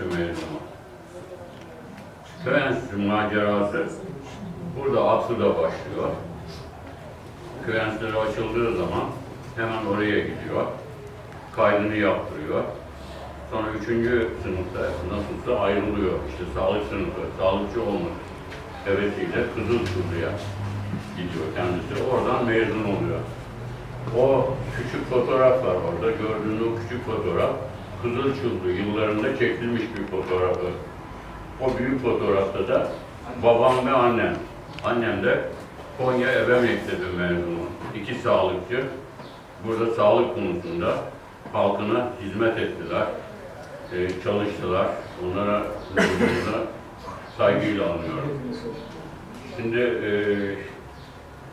Enstitüsü mezunu. Köy Enstitüsü macerası burada Aksu'da başlıyor. Köy açıldığı zaman hemen oraya gidiyor. Kaydını yaptırıyor. Sonra üçüncü sınıfta nasılsa ayrılıyor. İşte sağlık sınıfı, sağlıkçı olmak hevesiyle Kızılçurlu'ya gidiyor kendisi. Oradan mezun oluyor. O küçük fotoğraf var orada. Gördüğün o küçük fotoğraf Kızılçurlu yıllarında çekilmiş bir fotoğrafı. O büyük fotoğrafta da babam ve annem. Annem de Konya Ebe Mektebi mezunu. İki sağlıkçı. Burada sağlık konusunda halkına hizmet ettiler. Ee, çalıştılar. Onlara saygıyla anıyorum. Şimdi e,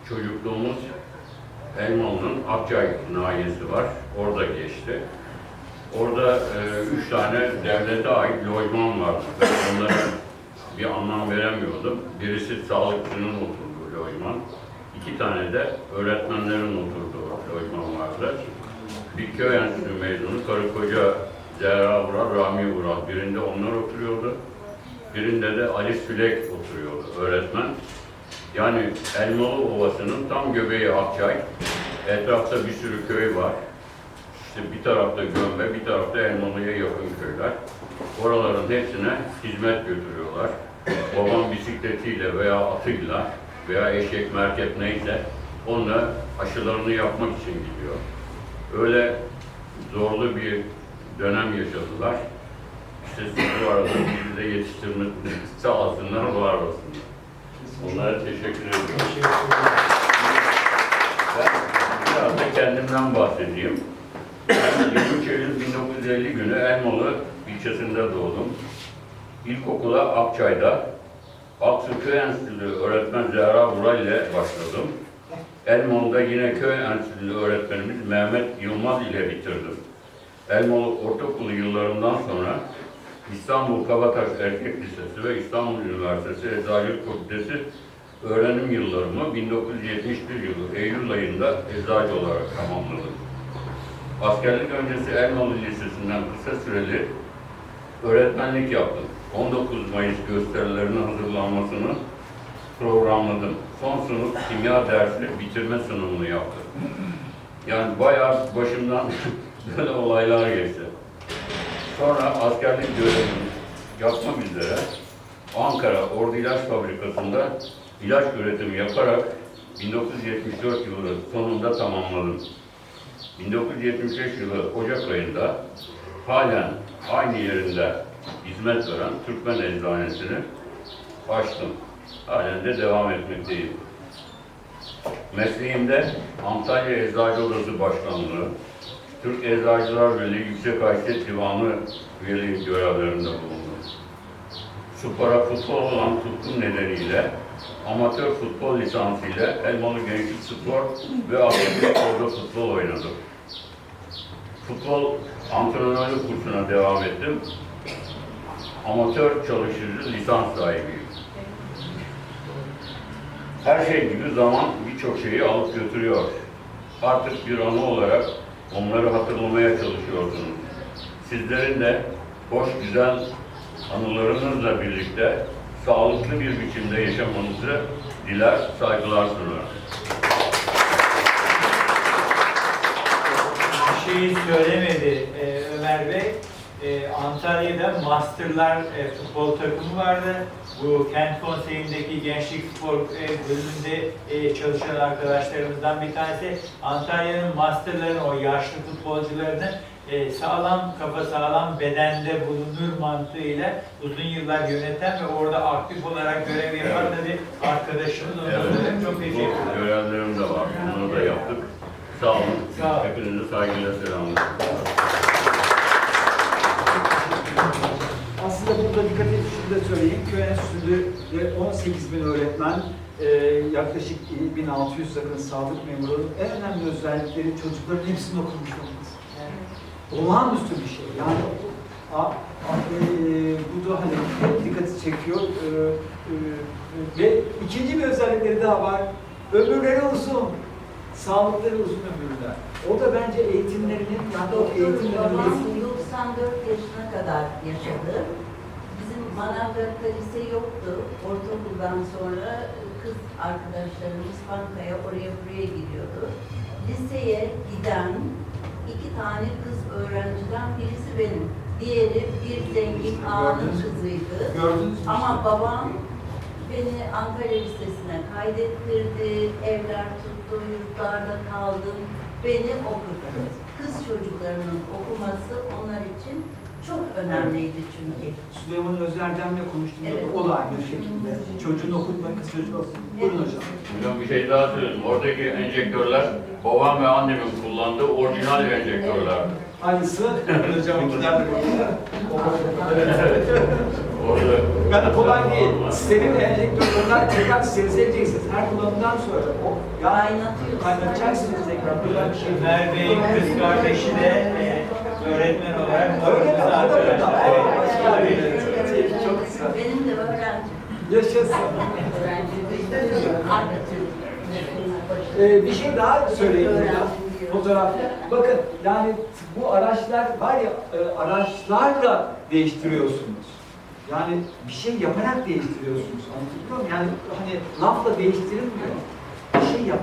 çocukluğumuz Elmalı'nın Akçay nahiyesi var. Orada geçti. Orada e, üç tane devlete ait lojman vardı. Ben onlara bir anlam veremiyordum. Birisi sağlıkçının oturduğu lojman. iki tane de öğretmenlerin oturduğu lojman vardı. Bir köy enstitüsü mezunu, karı koca Zehra Vural, Rami Vural. Birinde onlar oturuyordu. Birinde de Ali Sülek oturuyordu, öğretmen. Yani Elmalı Ovası'nın tam göbeği Akçay. Etrafta bir sürü köy var. İşte bir tarafta Gömbe, bir tarafta Elmalı'ya yakın köyler. Oraların hepsine hizmet götürüyorlar. Babam bisikletiyle veya atıyla veya eşek merkep neyse onunla aşılarını yapmak için gidiyor. Öyle zorlu bir dönem yaşadılar. İşte siz bu arada bizi de yetiştirmek sağ olsunlar, var olsunlar. Onlara teşekkür ediyorum. Ben biraz da kendimden bahsedeyim. Ben 23 Eylül 1950 günü Elmalı ilçesinde doğdum. İlkokula Akçay'da Aksu Köy Enstitülü öğretmen Zehra Vural ile başladım. Elmalı'da yine köy enstitülü öğretmenimiz Mehmet Yılmaz ile bitirdim. Elmalı ortaokulu yıllarından sonra İstanbul Kabataş Erkek Lisesi ve İstanbul Üniversitesi Eczacılık Fakültesi öğrenim yıllarımı 1971 yılı Eylül ayında eczacı olarak tamamladım. Askerlik öncesi Elmalı Lisesi'nden kısa süreli öğretmenlik yaptım. 19 Mayıs gösterilerinin hazırlanmasını programladım. Son sınıf kimya dersi bitirme sınavını yaptım. Yani bayağı başımdan böyle olaylar geçti. Sonra askerlik görevimi yapmak üzere Ankara Ordu İlaç Fabrikası'nda ilaç üretimi yaparak 1974 yılı sonunda tamamladım. 1975 yılı Ocak ayında halen aynı yerinde hizmet veren Türkmen Eczanesini açtım. Halen de devam etmekteyim. Mesleğimde Antalya Eczacı Odası Başkanlığı, Türk Eczacılar Birliği Yüksek Haysiyet Divanı üyeliği görevlerinde bulundum. Spora futbol olan tutkum nedeniyle amatör futbol lisansıyla Elmalı Gençlik Spor ve Akademi Spor'da futbol oynadım. Futbol antrenörlük kursuna devam ettim. Amatör çalışıcı lisans sahibiyim. Her şey gibi zaman birçok şeyi alıp götürüyor. Artık bir anı olarak onları hatırlamaya çalışıyorsunuz. Sizlerin de hoş güzel anılarınızla birlikte sağlıklı bir biçimde yaşamanızı diler, saygılar sunarım. Bir şeyi söylemedi e, Ömer Bey. E, Antalya'da Masterlar e, futbol takımı vardı. Bu kent konseyindeki gençlik spor e, bölümünde e, çalışan arkadaşlarımızdan bir tanesi. Antalya'nın Masterların o yaşlı futbolcularını e, sağlam kafa sağlam bedende bulunur mantığıyla uzun yıllar yöneten ve orada aktif olarak görev yapan da bir arkadaşımız. Evet. çok Bu teşekkürler. görevlerim de var. Bunu da yaptık. Sağ olun. Sağ olun. Hepinize saygıyla selamlar. Aslında burada dikkat edin şunu da söyleyeyim. Köy Enstitüsü'nde 18 bin öğretmen, e, yaklaşık 1600 yakın sağlık memuru. En önemli özellikleri çocukların hepsini okumuş. Olağanüstü bir şey. Yani a, a, e, bu da hani hep dikkati çekiyor. E, e, ve ikinci bir özellikleri daha var. Ömürleri uzun. Sağlıkları uzun ömürler. O da bence eğitimlerinin, yani o eğitimlerinin 94 yaşına kadar yaşadı. Bizim Manavgat'ta lise yoktu. Ortaokuldan sonra kız arkadaşlarımız bankaya oraya buraya gidiyordu. Liseye giden tane kız öğrenciden birisi benim. Diğeri bir zengin ağanın kızıydı. Gördünüz mü? Ama babam beni Antalya Lisesi'ne kaydettirdi, evler tuttu, yurtlarda kaldım, beni okuttu. Kız çocuklarının okuması onlar için çok önemliydi çünkü. Süleyman Özer'denle konuştuğumda Evet. o da aynı şekilde. Çocuğunu okutmak, kız çocuğunu okutmak. Buyurun hocam. Hocam bir şey daha söyleyeyim. Oradaki enjektörler babam ve annemin kullandığı orijinal enjektörler. Aynısı hocam ikiler de Orada Yani kolay değil. Steril enjektörler tekrar sterilize edeceksiniz. Her kullanımdan sonra o Kaynatıyorsunuz. kaynatacaksınız tekrar. Bir şey. Ömer Bey'in kız kardeşi de öğretmen olarak Öyle mi? aramızda O da burada. Çok güzel. Benim de öğrencim. Yaşasın. Ee, bir şey daha söyleyeyim hocam. Fotoğraf. Bakın yani bu araçlar var ya e, araçlarla değiştiriyorsunuz. Yani bir şey yaparak değiştiriyorsunuz. Anlatabiliyor muyum? Yani hani lafla değiştirilmiyor. Şey yap.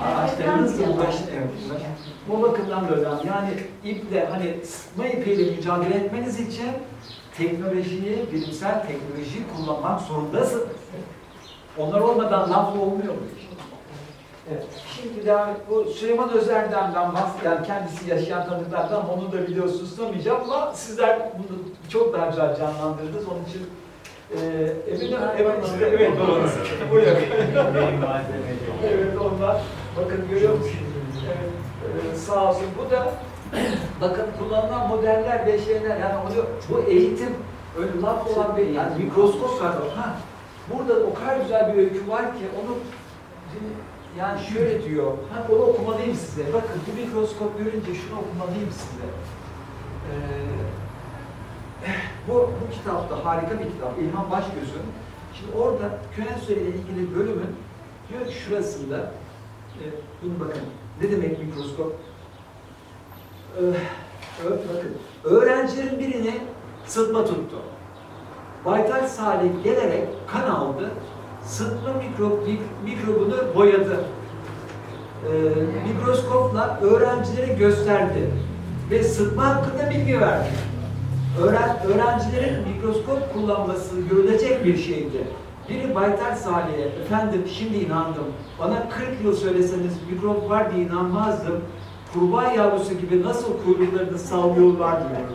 Araçlarınızla uğraşın. Evet, uğraşın. O bakımdan da önemli. Yani iple hani sıkma ipiyle mücadele etmeniz için teknolojiyi, bilimsel teknolojiyi kullanmak zorundasınız. Onlar olmadan lafla olmuyor iş. Evet. Şimdi et. Bu Süleyman Özer'den ben bahsediyorum. Yani kendisi yaşayan tanıklardan onu da biliyorsunuz tutamayacağım ama sizler bunu çok daha güzel canlandırdınız. Onun için e, Emin evet, işte, evet doğru. Benim malzemeci. evet onlar. Bakın görüyor musunuz? Evet, sağ olsun. Bu da bakın kullanılan modeller ve şeyler yani onu, bu eğitim öyle laf olan bir yani mikroskop var. Ha, burada o kadar güzel bir öykü var ki onu yani şöyle diyor, ha, onu okumalıyım size. Bakın bu mikroskop görünce şunu okumalıyım size. Ee, bu, bu kitapta harika bir kitap, İlhan Başgöz'ün. Şimdi orada Könensü ile ilgili bölümün diyor şurasında, e, bunu bakın, ne demek mikroskop? Ee, bakın, öğrencilerin birini sıtma tuttu. Baytar Salih gelerek kan aldı, sıtma mikrop, mik- mikrobunu boyadı. Ee, mikroskopla öğrencilere gösterdi ve sıtma hakkında bilgi verdi. Öğren, öğrencilerin mikroskop kullanması görülecek bir şeydi. Biri Baytar Salih'e, efendim şimdi inandım, bana 40 yıl söyleseniz mikrop var diye inanmazdım. Kurbağa yavrusu gibi nasıl kuyruklarını sallıyorlar diyor.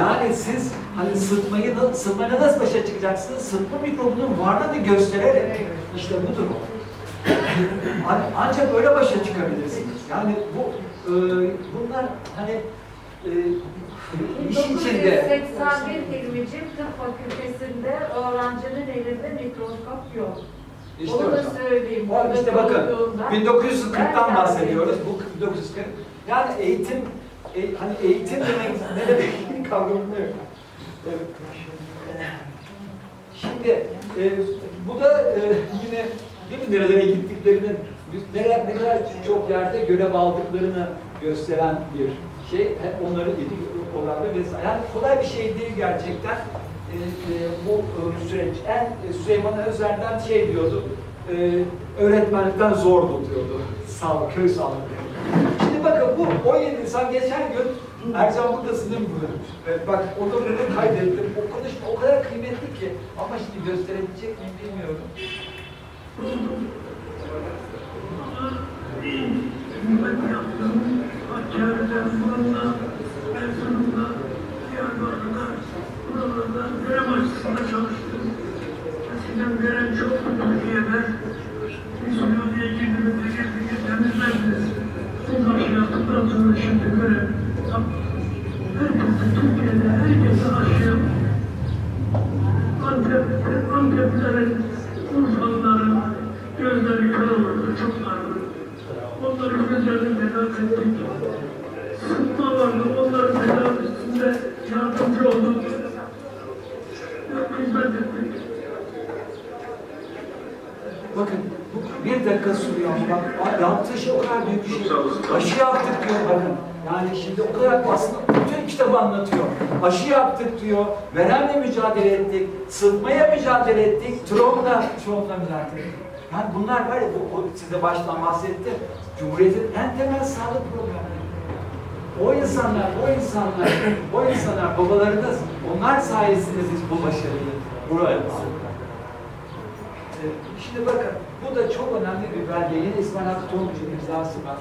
Yani siz hani sıtmayı, sıtmayla nasıl başa çıkacaksınız? Sıtma mikrobunun varlığını göstererek. İşte budur o. An- Ancak öyle başa çıkabilirsiniz. Yani bu e, bunlar hani e, iş içinde 1981 Hilmicim Tıp Fakültesinde öğrencinin elinde mikroskop yok. işte Onu da hocam. söyleyeyim. O Orada işte bakın okuduğumda- 1940'tan Ben- bahsediyoruz. Bu 1940. Yani eğitim e, hani eğitim demek ne demek kavramını evet. Şimdi e, bu da e, yine değil mi nerelere gittiklerini, neler ne kadar çok yerde görev aldıklarını gösteren bir şey. Onları yedik oralarda vesaire. Yani kolay bir şey değil gerçekten. E, e, bu e, süreç. En e, Süleyman Özer'den şey diyordu. E, öğretmenlikten zordu diyordu. Sağlık, köy sağlığı. Şimdi bakın bu 17 Nisan geçen gün Ercan buradasın değil mi burada? Evet, bak onu burada kaydettim. O konuşma o kadar kıymetli ki ama şimdi gösterebilecek miyim bilmiyorum. Hakkari'den, görev açısında çalıştım. Eskiden görev çoktu Türkiye'de. Biz Suudi'ye girdiğimizde girdiğimizde temizlerdiniz. Biz aşı yaptıktan sonra şimdi görev. Herkese, Türkiye'de herkese aşı yaptık. Antep'te, Anteplilerin, Urfalıların gözleri kör olurdu, çok vardı. Onların gözlerini tedavi ettik. Sıtma vardı, onların tedavisinde yardımcı olduk. Hizmet ettik. Bakın bir dakika sürüyor ama bak yaptığı şey o kadar büyük bir şey. Aşı yaptık diyor bakın. Yani şimdi o kadar aslında bütün kitabı anlatıyor. Aşı yaptık diyor, veremle mücadele ettik, sıtmaya mücadele ettik, Trump'la, Trump'la mücadele ettik. Yani bunlar var ya, bu, o size baştan bahsettim. Cumhuriyetin en temel sağlık programları. O insanlar, o insanlar, o insanlar, babalarınız, onlar sayesinde biz bu başarıyı buraya aldık. Ee, Şimdi bakın, bu da çok önemli bir belge. Yine İsmail Hakkı Tonguç'un imzası var.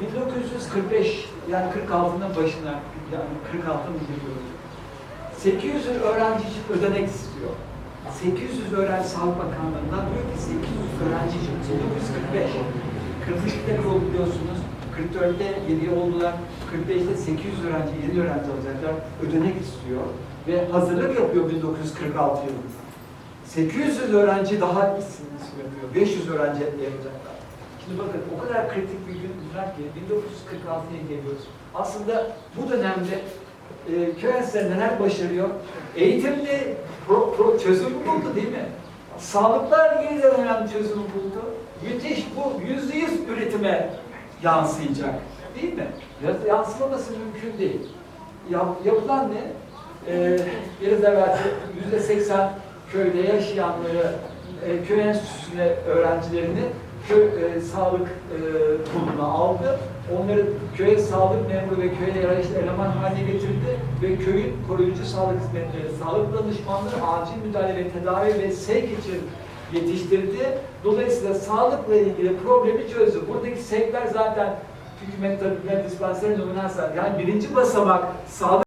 1945, yani 46'nın başına, yani 46'nın giriyoruz. 800 öğrenci için ödenek istiyor. 800 öğrenci Sağlık Bakanlığı'ndan diyor ki 800 öğrenci için 1945. 42'de kuruldu biliyorsunuz. 44'te 7 oldular. 45'te 800 öğrenci, yeni öğrenci alacaklar. Ödenek istiyor. Ve hazırlık yapıyor 1946 yılında. 800 öğrenci daha isimli yapıyor. 500 öğrenci yapacaklar. Şimdi bakın o kadar kritik bir gün güzel ki 1946'ya geliyoruz. Aslında bu dönemde e, köy neler başarıyor? Eğitimde pro, pro, çözüm buldu değil mi? Sağlıkla ilgili de önemli çözüm buldu. Müthiş bu yüzde yüz üretime yansıyacak. Değil mi? Ya- Yansımaması mümkün değil. Yap, yapılan ne? Ee, biraz evvel yüzde seksen köyde yaşayanları e, köy enstitüsüne öğrencilerini köy e, sağlık e, kurumuna aldı. Onları köye sağlık memuru ve köye yarayışlı eleman haline getirdi ve köyün koruyucu sağlık hizmetleri, sağlık danışmanları, acil müdahale ve tedavi ve sevk için yetiştirdi. Dolayısıyla sağlıkla ilgili problemi çözdü. Buradaki sevkler zaten hükümet tarafından dispanser nominal sağlık. Yani birinci basamak sağlık